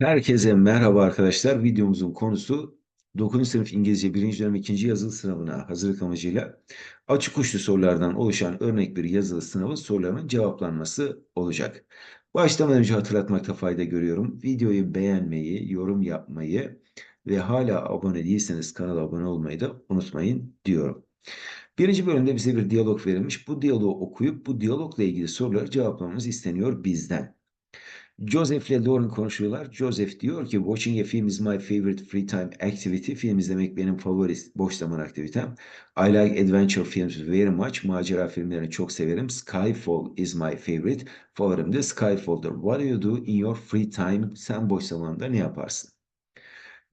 Herkese merhaba arkadaşlar. Videomuzun konusu 9. sınıf İngilizce 1. dönem 2. yazılı sınavına hazırlık amacıyla açık uçlu sorulardan oluşan örnek bir yazılı sınavın sorularının cevaplanması olacak. Başlamadan önce hatırlatmakta fayda görüyorum. Videoyu beğenmeyi, yorum yapmayı ve hala abone değilseniz kanala abone olmayı da unutmayın diyorum. Birinci bölümde bize bir diyalog verilmiş. Bu diyaloğu okuyup bu diyalogla ilgili soruları cevaplamamız isteniyor bizden. Joseph ile Lauren konuşuyorlar. Joseph diyor ki watching a film is my favorite free time activity. Film izlemek benim favori boş zaman aktivitem. I like adventure films very much. Macera filmlerini çok severim. Skyfall is my favorite. Favorim de Skyfall'dır. What do you do in your free time? Sen boş zamanında ne yaparsın?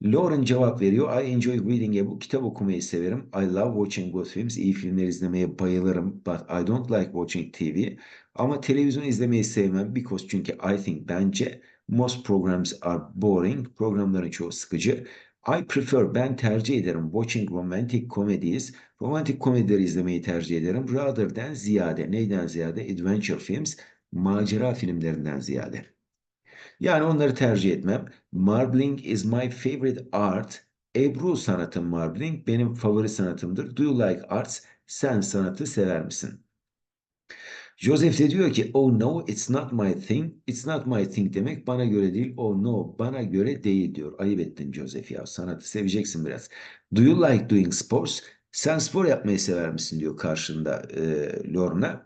Lauren cevap veriyor. I enjoy reading a book. Kitap okumayı severim. I love watching good films. İyi filmler izlemeye bayılırım. But I don't like watching TV. Ama televizyon izlemeyi sevmem. Because çünkü I think bence most programs are boring. Programların çoğu sıkıcı. I prefer, ben tercih ederim watching romantic comedies. Romantik komedileri izlemeyi tercih ederim. Rather than ziyade. Neyden ziyade? Adventure films. Macera filmlerinden ziyade. Yani onları tercih etmem. Marbling is my favorite art. Ebru sanatı marbling benim favori sanatımdır. Do you like arts? Sen sanatı sever misin? Joseph de diyor ki oh no it's not my thing. It's not my thing demek bana göre değil. Oh no bana göre değil diyor. Ayıp ettin Joseph ya sanatı seveceksin biraz. Do you like doing sports? Sen spor yapmayı sever misin diyor karşında e, Lorna.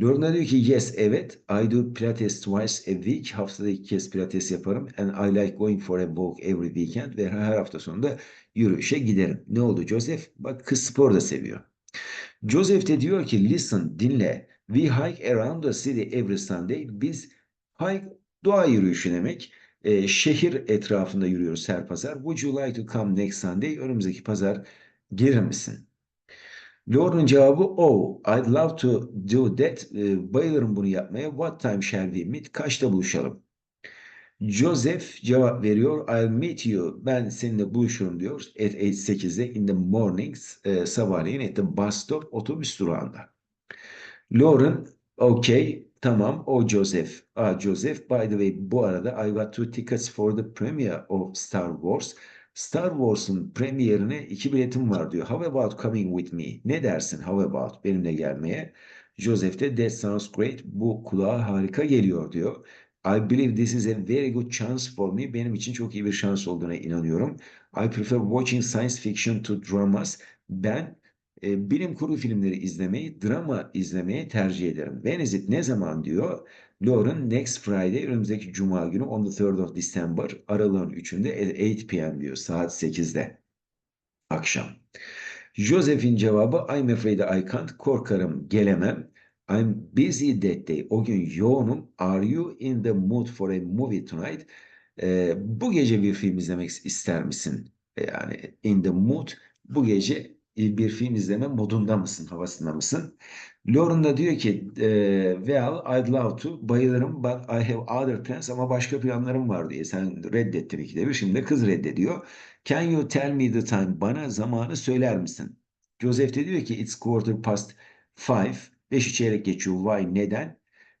Lorna diyor ki yes evet I do pilates twice a week haftada iki kez pilates yaparım and I like going for a walk every weekend ve her hafta sonunda yürüyüşe giderim. Ne oldu Joseph? Bak kız spor da seviyor. Joseph de diyor ki listen dinle we hike around the city every Sunday biz hike doğa yürüyüşü demek. E, şehir etrafında yürüyoruz her pazar. Would you like to come next Sunday? Önümüzdeki pazar gelir misin? Lauren'ın cevabı oh, I'd love to do that. E, bayılırım bunu yapmaya. What time shall we meet? Kaçta buluşalım? Joseph cevap veriyor. I'll meet you. Ben seninle buluşurum diyor. At 8'de in the mornings. E, sabahleyin at the bus stop otobüs durağında. Lauren okay tamam o Joseph. Ah Joseph by the way bu arada I got two tickets for the premiere of Star Wars. Star Wars'un premierine iki biletim var diyor. How about coming with me? Ne dersin? How about benimle gelmeye? Joseph de that sounds great. Bu kulağa harika geliyor diyor. I believe this is a very good chance for me. Benim için çok iyi bir şans olduğuna inanıyorum. I prefer watching science fiction to dramas. Ben e, bilim kurgu filmleri izlemeyi, drama izlemeyi tercih ederim. When is it? Ne zaman diyor? Lauren next Friday önümüzdeki cuma günü on the 3rd of December aralığın 3'ünde at 8 p.m. diyor saat 8'de akşam. Joseph'in cevabı I'm afraid I can't korkarım gelemem. I'm busy that day. O gün yoğunum. Are you in the mood for a movie tonight? Ee, bu gece bir film izlemek ister misin? Yani in the mood bu gece bir film izleme modunda mısın, havasında mısın? Lauren da diyor ki e, well I'd love to bayılırım but I have other plans ama başka planlarım var diye. Sen reddettin ikide bir şimdi kız reddediyor. Can you tell me the time? Bana zamanı söyler misin? Joseph de diyor ki it's quarter past five. Beşi çeyrek geçiyor. Why? Neden?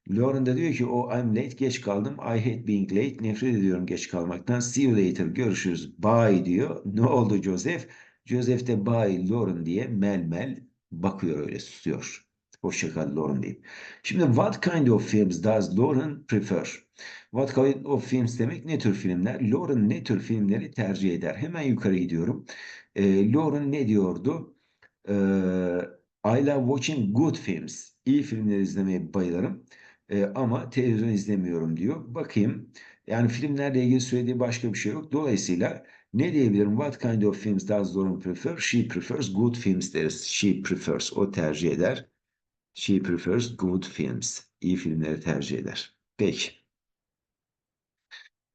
Lauren da diyor ki oh, I'm late geç kaldım. I hate being late. Nefret ediyorum geç kalmaktan. See you later. Görüşürüz. Bye diyor. Ne oldu Joseph? Joseph de bye Lauren diye mel mel bakıyor öyle susuyor. Hoşçakal Lauren deyip. Şimdi what kind of films does Lauren prefer? What kind of films demek ne tür filmler? Lauren ne tür filmleri tercih eder? Hemen yukarı gidiyorum. E, Lauren ne diyordu? E, I love watching good films. İyi filmler izlemeye bayılırım. E, ama televizyon izlemiyorum diyor. Bakayım. Yani filmlerle ilgili söylediği başka bir şey yok. Dolayısıyla ne diyebilirim? What kind of films does Lauren prefer? She prefers good films deriz. She prefers. O tercih eder. She prefers good films. İyi filmleri tercih eder. Peki.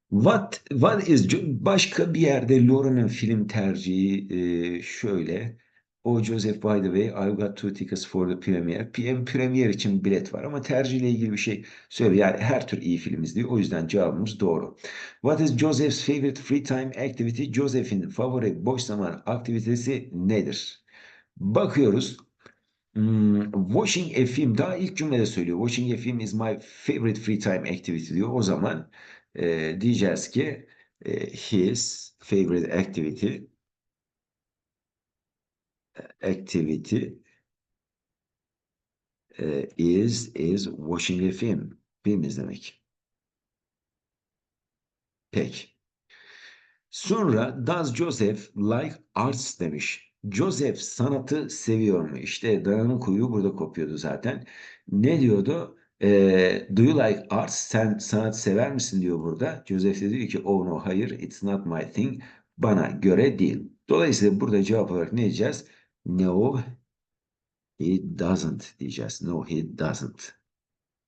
What, what is başka bir yerde Lauren'ın film tercihi şöyle. O Joseph by the way I've got two tickets for the premiere. PM premiere için bilet var ama tercihle ilgili bir şey söylüyor. Yani her tür iyi film izliyor. O yüzden cevabımız doğru. What is Joseph's favorite free time activity? Joseph'in favori boş zaman aktivitesi nedir? Bakıyoruz. Hmm, watching a film daha ilk cümlede söylüyor. Watching a film is my favorite free time activity diyor. O zaman e, diyeceğiz ki e, his favorite activity activity e, is is watching a film. Film izlemek. Peki. Sonra does Joseph like arts demiş. Joseph sanatı seviyor mu? İşte Dayan'ın kuyu burada kopuyordu zaten. Ne diyordu? Ee, do you like arts? Sen sanat sever misin diyor burada. Joseph de diyor ki oh no hayır it's not my thing. Bana göre değil. Dolayısıyla burada cevap olarak ne diyeceğiz? No he doesn't diyeceğiz. No he doesn't.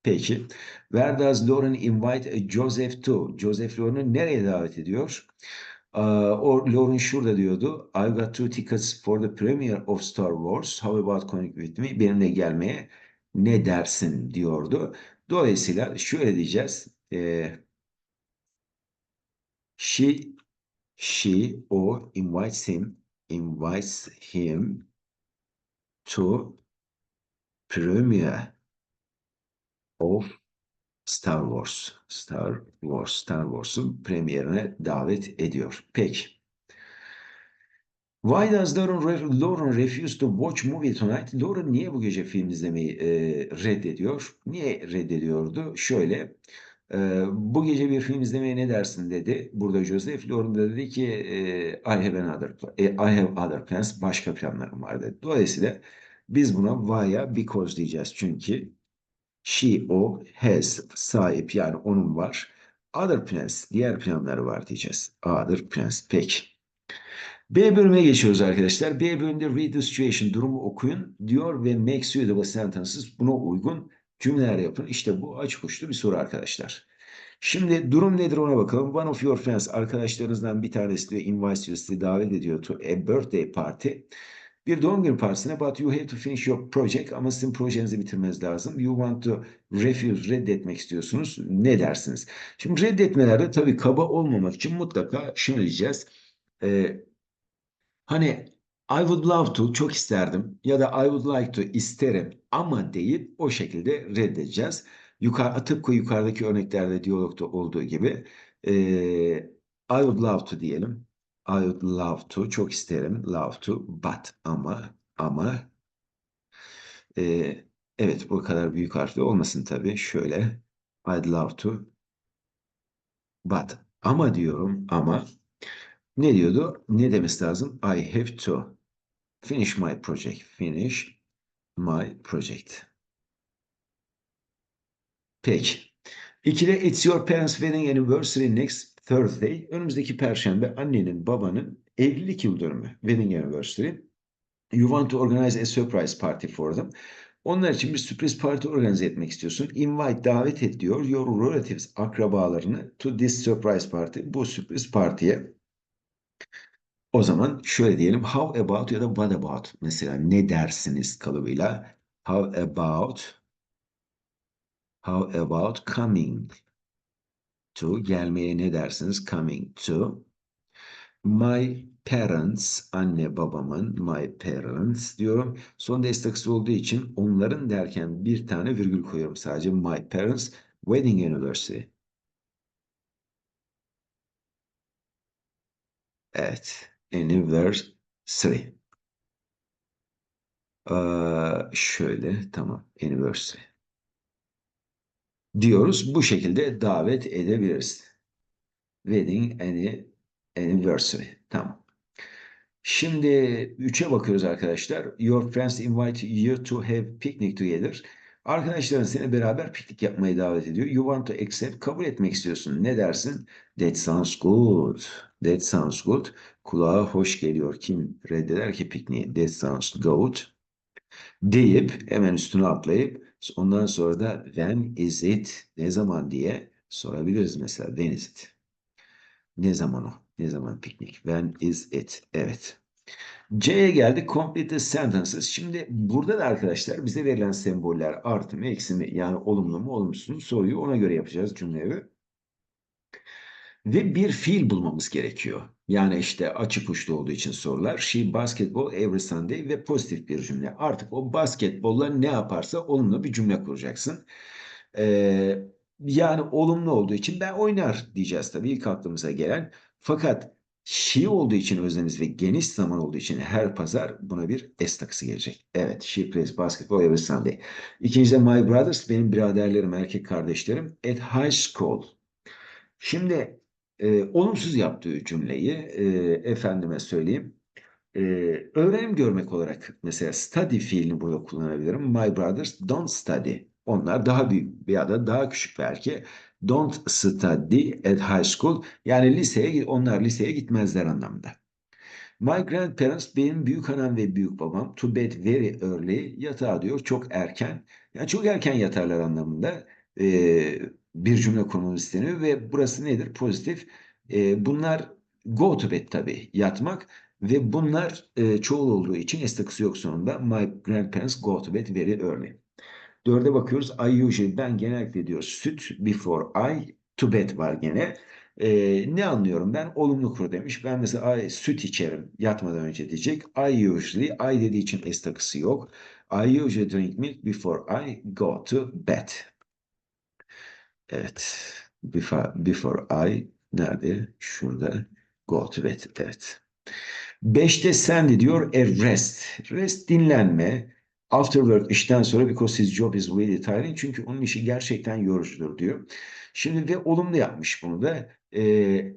Peki. Where does Lauren invite Joseph to? Joseph Lauren'ı nereye davet ediyor? Ee, o Lauren şurada diyordu. I got two tickets for the premiere of Star Wars. How about coming with me? Benimle gelmeye ne dersin diyordu. Dolayısıyla şöyle diyeceğiz. Ee, she she o invites him invites him to premiere of Star Wars. Star Wars, Star Wars'un premierine davet ediyor. Peki. Why does Lauren, re- Lauren refuse to watch movie tonight? Lauren niye bu gece film izlemeyi e, reddediyor? Niye reddediyordu? Şöyle, e, bu gece bir film izlemeye ne dersin dedi. Burada Joseph Lauren da dedi ki e, I have another, e, I have other plans. Başka planlarım var dedi. Dolayısıyla biz buna why'a because diyeceğiz. Çünkü She, o, has, sahip yani onun var. Other plans, diğer planları var diyeceğiz. Other plans. Peki. B bölümüne geçiyoruz arkadaşlar. B bölümünde read the situation, durumu okuyun diyor ve make suitable sentences, buna uygun cümleler yapın. İşte bu açık uçlu bir soru arkadaşlar. Şimdi durum nedir ona bakalım. One of your friends, arkadaşlarınızdan bir tanesi diyor, invite you, sizi davet ediyor to a birthday party. Bir doğum günü partisine but you have to finish your project ama sizin projenizi bitirmeniz lazım. You want to refuse, reddetmek istiyorsunuz. Ne dersiniz? Şimdi reddetmelerde tabii kaba olmamak için mutlaka şunu diyeceğiz. Ee, hani I would love to, çok isterdim ya da I would like to, isterim ama deyip o şekilde reddedeceğiz. Yukarı, tıpkı yukarıdaki örneklerde diyalogda olduğu gibi ee, I would love to diyelim. I would love to, çok isterim, love to, but, ama, ama, e, evet bu kadar büyük harfli olmasın tabii. Şöyle, I'd love to, but, ama diyorum, ama, ne diyordu? Ne demesi lazım? I have to finish my project, finish my project. Peki. İkide, it's your parents' wedding anniversary next Thursday, önümüzdeki perşembe annenin babanın evlilik yıl dönümü, wedding anniversary. You want to organize a surprise party for them. Onlar için bir sürpriz parti organize etmek istiyorsun. Invite, davet et diyor your relatives, akrabalarını to this surprise party, bu sürpriz partiye. O zaman şöyle diyelim, how about ya da what about mesela ne dersiniz kalıbıyla. How about, how about coming to gelmeye ne dersiniz? Coming to my parents anne babamın my parents diyorum. Son desteksi olduğu için onların derken bir tane virgül koyuyorum sadece my parents wedding anniversary. Evet. Anniversary. Ee, şöyle tamam. Anniversary diyoruz. Bu şekilde davet edebiliriz. Wedding anniversary. Tamam. Şimdi 3'e bakıyoruz arkadaşlar. Your friends invite you to have picnic together. Arkadaşların seni beraber piknik yapmaya davet ediyor. You want to accept, kabul etmek istiyorsun. Ne dersin? That sounds good. That sounds good. Kulağa hoş geliyor. Kim reddeder ki pikniği? That sounds good. Deyip hemen üstüne atlayıp Ondan sonra da when is it, ne zaman diye sorabiliriz mesela. When is it? Ne zaman o? Ne zaman piknik? When is it? Evet. C'ye geldik. Complete sentences. Şimdi burada da arkadaşlar bize verilen semboller artı mı eksi mi yani olumlu mu olumsuz mu soruyu ona göre yapacağız cümleyi. Ve bir fiil bulmamız gerekiyor. Yani işte açık uçlu olduğu için sorular. She basketball every Sunday ve pozitif bir cümle. Artık o basketbolla ne yaparsa olumlu bir cümle kuracaksın. Ee, yani olumlu olduğu için ben oynar diyeceğiz tabii ilk aklımıza gelen. Fakat she olduğu için öznemiz ve geniş zaman olduğu için her pazar buna bir S takısı gelecek. Evet, she plays basketball every Sunday. İkincide my brothers, benim biraderlerim, erkek kardeşlerim at high school. Şimdi e, olumsuz yaptığı cümleyi e, efendime söyleyeyim. E, öğrenim görmek olarak mesela study fiilini burada kullanabilirim. My brothers don't study. Onlar daha büyük ya da daha küçük belki. Don't study at high school. Yani liseye onlar liseye gitmezler anlamında. My grandparents benim büyük annem ve büyük babam to bed very early yatağa diyor çok erken. Yani çok erken yatarlar anlamında e, bir cümle kurmamız isteniyor ve burası nedir? Pozitif. E, bunlar go to bed tabii yatmak ve bunlar e, çoğul olduğu için s yok sonunda. My grandparents go to bed very early. Dörde bakıyoruz. I usually ben genellikle diyor süt before I to bed var gene. Ee, ne anlıyorum ben? Olumlu kur demiş. Ben mesela I süt içerim yatmadan önce diyecek. I usually I dediği için s yok. I usually drink milk before I go to bed. Evet. Before, before I nerede? Şurada. Go to bed. Evet. Beşte sen diyor a rest. Rest dinlenme. After work işten sonra because his job is really tiring. Çünkü onun işi gerçekten yorucudur diyor. Şimdi ve olumlu yapmış bunu da. E,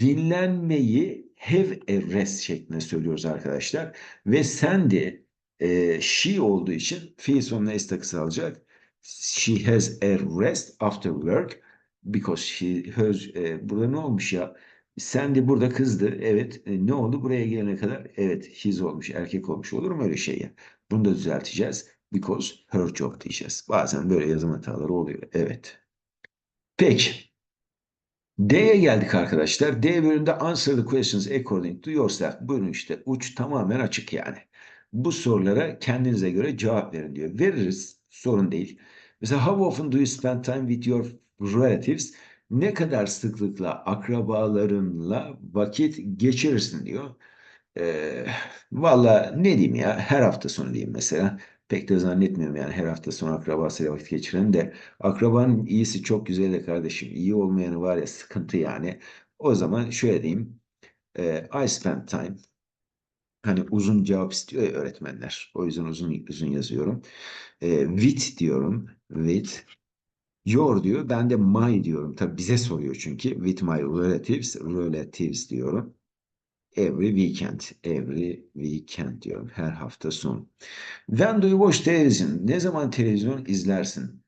dinlenmeyi have a rest şeklinde söylüyoruz arkadaşlar. Ve sen de e, she olduğu için fiil sonuna s takısı alacak. She has a rest after work because she her e, burada ne olmuş ya? Sen de burada kızdı. Evet. E, ne oldu buraya gelene kadar? Evet. His olmuş. Erkek olmuş. Olur mu öyle şey ya? Bunu da düzelteceğiz. Because her job diyeceğiz. Bazen böyle yazım hataları oluyor. Evet. Peki. D'ye geldik arkadaşlar. D bölümünde answer the questions according to yourself. Buyurun işte uç tamamen açık yani. Bu sorulara kendinize göre cevap verin diyor. Veririz. Sorun değil. Mesela how often do you spend time with your relatives? Ne kadar sıklıkla akrabalarınla vakit geçirirsin diyor. Ee, Valla ne diyeyim ya her hafta sonu diyeyim mesela. Pek de zannetmiyorum yani her hafta sonu akrabasıyla vakit geçiren de akrabanın iyisi çok güzel de kardeşim iyi olmayanı var ya sıkıntı yani. O zaman şöyle diyeyim. E, I spend time. Hani uzun cevap istiyor ya öğretmenler. O yüzden uzun uzun yazıyorum. E, with diyorum. With. Your diyor. Ben de my diyorum. Tabi bize soruyor çünkü. With my relatives. Relatives diyorum. Every weekend. Every weekend diyorum. Her hafta sonu. When do you watch television? Ne zaman televizyon izlersin?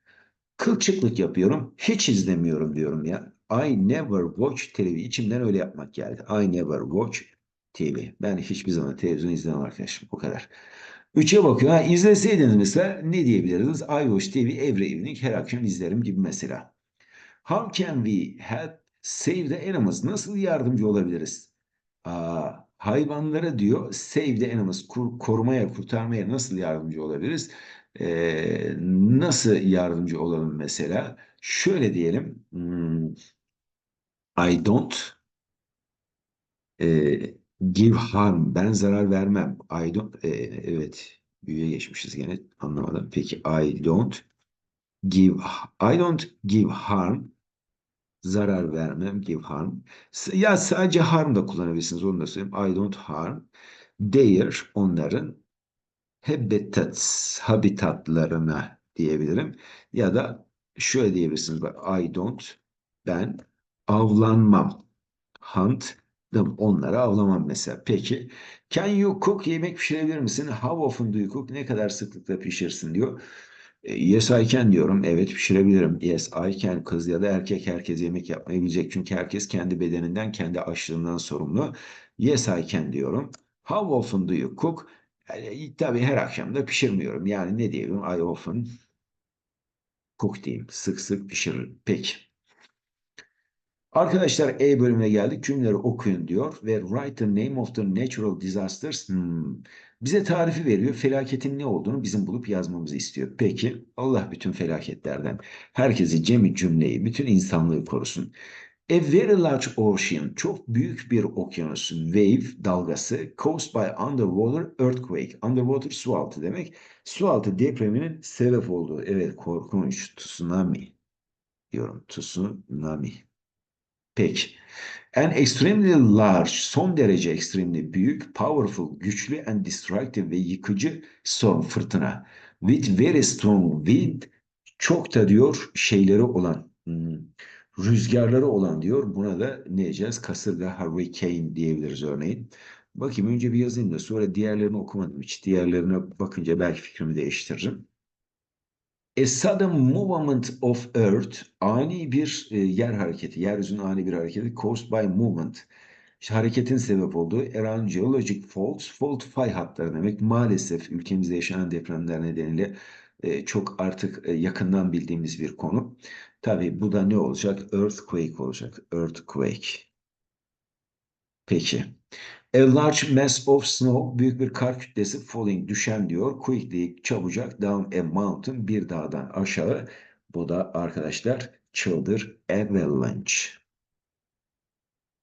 Kılçıklık yapıyorum. Hiç izlemiyorum diyorum ya. I never watch TV. İçimden öyle yapmak geldi. I never watch TV. Ben hiçbir zaman televizyon izlemem arkadaşım. O kadar. Üçe bakıyor. Ha, izleseydiniz mesela ne diyebilirdiniz? I watch TV every evening. Her akşam izlerim gibi mesela. How can we help save the animals? Nasıl yardımcı olabiliriz? Aa, hayvanlara diyor save the animals. Kur, korumaya, kurtarmaya nasıl yardımcı olabiliriz? Ee, nasıl yardımcı olalım mesela? Şöyle diyelim. Hmm, I don't e, give harm. Ben zarar vermem. I don't. e, evet. Büyüye geçmişiz gene. Anlamadım. Peki I don't give I don't give harm. Zarar vermem. Give harm. Ya sadece harm da kullanabilirsiniz. Onu da söyleyeyim. I don't harm. Their onların habitats habitatlarına diyebilirim. Ya da şöyle diyebilirsiniz. I don't ben avlanmam. Hunt them. Onları avlamam mesela. Peki. Can you cook? Yemek pişirebilir misin? How often do you cook? Ne kadar sıklıkla pişirsin diyor. E, Yes I can diyorum. Evet pişirebilirim. Yes I can. Kız ya da erkek herkes yemek yapmayı bilecek. Çünkü herkes kendi bedeninden, kendi açlığından sorumlu. Yes I can diyorum. How often do you cook? Yani, tabii her akşam da pişirmiyorum. Yani ne diyelim? I often cook diyeyim. Sık sık pişiririm. Peki. Arkadaşlar E bölümüne geldik. Cümleleri okuyun diyor ve write the name of the natural disasters. Hmm. Bize tarifi veriyor. Felaketin ne olduğunu bizim bulup yazmamızı istiyor. Peki Allah bütün felaketlerden herkesi cemi cümleyi, bütün insanlığı korusun. A very large ocean, çok büyük bir okyanus, wave, dalgası, caused by underwater earthquake. Underwater su altı demek. Su altı depreminin sebep olduğu. Evet korkunç. Tsunami diyorum. Tsunami. Peki. An extremely large, son derece extremely büyük, powerful, güçlü and destructive ve yıkıcı storm, fırtına. With very strong wind, çok da diyor şeyleri olan, hmm, rüzgarları olan diyor. Buna da ne diyeceğiz? Kasırga, hurricane diyebiliriz örneğin. Bakayım önce bir yazayım da sonra diğerlerini okumadım hiç. Diğerlerine bakınca belki fikrimi değiştiririm. A sudden movement of earth, ani bir e, yer hareketi, yeryüzünün ani bir hareketi, caused by movement. İşte hareketin sebep olduğu around geologic faults, fault fay hatları demek. Maalesef ülkemizde yaşanan depremler nedeniyle e, çok artık e, yakından bildiğimiz bir konu. Tabii bu da ne olacak? Earthquake olacak. Earthquake. Peki. A large mass of snow, büyük bir kar kütlesi falling, düşen diyor. Quickly, çabucak, down a mountain, bir dağdan aşağı. Bu da arkadaşlar çıldır, avalanche.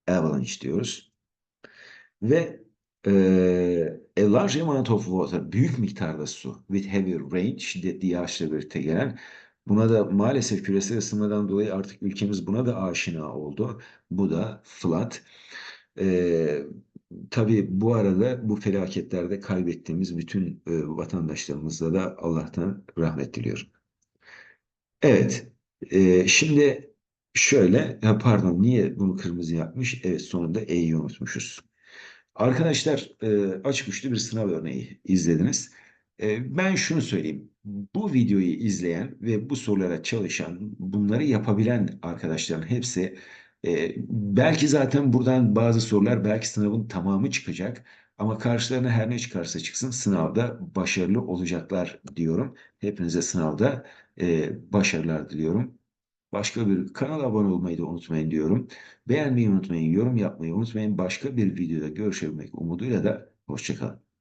Avalanche diyoruz. Ve e, a large amount of water, büyük miktarda su, with heavy rain, şiddetli yağışla birlikte gelen. Buna da maalesef küresel ısınmadan dolayı artık ülkemiz buna da aşina oldu. Bu da flood. E, Tabii bu arada bu felaketlerde kaybettiğimiz bütün e, vatandaşlarımıza da Allah'tan rahmet diliyorum. Evet, e, şimdi şöyle, pardon niye bunu kırmızı yapmış? Evet sonunda E'yi unutmuşuz. Arkadaşlar e, uçlu bir sınav örneği izlediniz. E, ben şunu söyleyeyim. Bu videoyu izleyen ve bu sorulara çalışan, bunları yapabilen arkadaşların hepsi e, belki zaten buradan bazı sorular belki sınavın tamamı çıkacak. Ama karşılarına her ne çıkarsa çıksın sınavda başarılı olacaklar diyorum. Hepinize sınavda e, başarılar diliyorum. Başka bir kanala abone olmayı da unutmayın diyorum. Beğenmeyi unutmayın, yorum yapmayı unutmayın. Başka bir videoda görüşebilmek umuduyla da hoşçakalın.